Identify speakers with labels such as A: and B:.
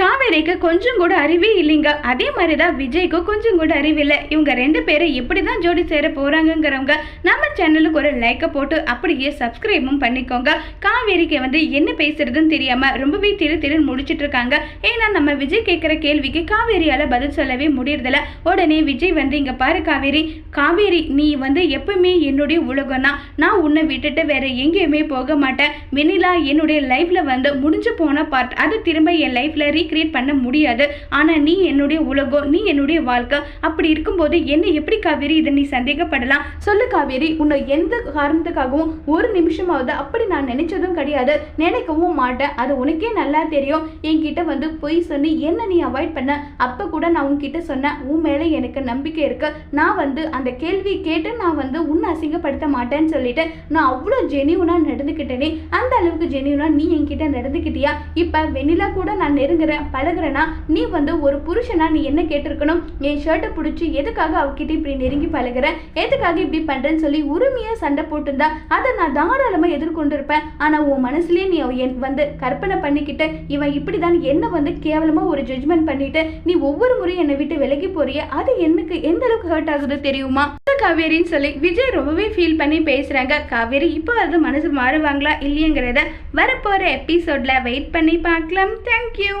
A: காவேரிக்கு கொஞ்சம் கூட அறிவே இல்லைங்க. அதே மாதிரி தான் விஜய்க்கு கொஞ்சம் கூட அறிவில்லை இவங்க ரெண்டு பேரும் எப்படி தான் ஜோடி சேர போறாங்கங்கிறவங்க நம்ம சேனலுக்கு ஒரு லைக்கை போட்டு அப்படியே சப்ஸ்கிரைபும் பண்ணிக்கோங்க. காவேரிக்கு வந்து என்ன பேசுறதுன்னு தெரியாம ரொம்பவே திரு திரு முடிச்சிட்டு இருக்காங்க. ஏன்னா நம்ம விஜய் கேட்குற கேள்விக்கு காவேரியால பதில் சொல்லவே முடியறதில்ல. உடனே விஜய் வந்து இங்க பாரு காவேரி காவேரி நீ வந்து எப்பவுமே என்னுடைய உலகம்னா நான் உன்னை விட்டுட்டு வேற எங்கேயுமே போக மாட்டேன். வெனிலா என்னுடைய லைஃப்ல வந்து முடிஞ்சு போன பார்ட் அது திரும்ப என் லைஃப்ல ரீக்ரியேட் பண்ண முடியாது. ஆனால் நீ என்னுடைய உலகம் நீ என்னுடைய வாழ்க்கை அப்படி இருக்கும்போது என்ன எப்படி காவேரி இதை நீ சந்தேகப்படலாம்? சொல்லு காவேரி உன்னை எந்த காரணத்துக்காகவும் ஒரு நிமிஷமாவது அப்படி நான் நினைச்சதும் கிடையாது. நினைக்கவும் மாட்டேன். அது உனக்கே நல்லா தெரியும். என்கிட்ட வந்து பொய் சொல்லி என்ன நீ அவாய்ட் பண்ண? அப்போ கூட நான் உன்கிட்ட சொன்னேன் உன் மேலே எனக்கு நம்பிக்கை இருக்கு. நான் வந்து அந்த கேள்வி கேட்டு நான் வந்து உன்னை அசிங்கப்படுத்த மாட்டேன்னு சொல்லிட்டு நான் அவ்வளோ ஜெனியூனாக நடந்துக்கிட்டேனே. அந்த அளவுக்கு ஜெனியூனாக நீ என்கிட்ட நடந்துக்கிட்டியா? இப்போ வெண்ணிலா கூட நான் நெருங்குற பழகுறேன்னா நீ வந்து ஒரு புருஷனா நீ என்ன கேட்டிருக்கணும்? என் ஷர்ட்டை பிடிச்சி எதுக்காக அவகிட்ட இப்படி நெருங்கி பழகுற? எதுக்காக இப்படி பண்றேன்னு சொல்லி உரிமையா சண்டை போட்டிருந்தா அதை நான் தாராளமா எதிர்கொண்டிருப்பேன். ஆனா உன் மனசுலயே நீ என் வந்து கற்பனை பண்ணிக்கிட்டு இவன் இப்படிதான் என்ன வந்து கேவலமா ஒரு ஜட்ஜ்மெண்ட் பண்ணிட்டு நீ ஒவ்வொரு முறையும் என்னை விட்டு விலகி போறிய அது எனக்கு எந்த அளவுக்கு ஹர்ட் ஆகுது தெரியுமா? காவேரின்னு சொல்லி விஜய் ரொம்பவே ஃபீல் பண்ணி பேசுறாங்க. காவேரி இப்போ அது மனசு மாறுவாங்களா இல்லையங்கிறத வரப்போற எபிசோட்ல வெயிட் பண்ணி பார்க்கலாம். தேங்க்யூ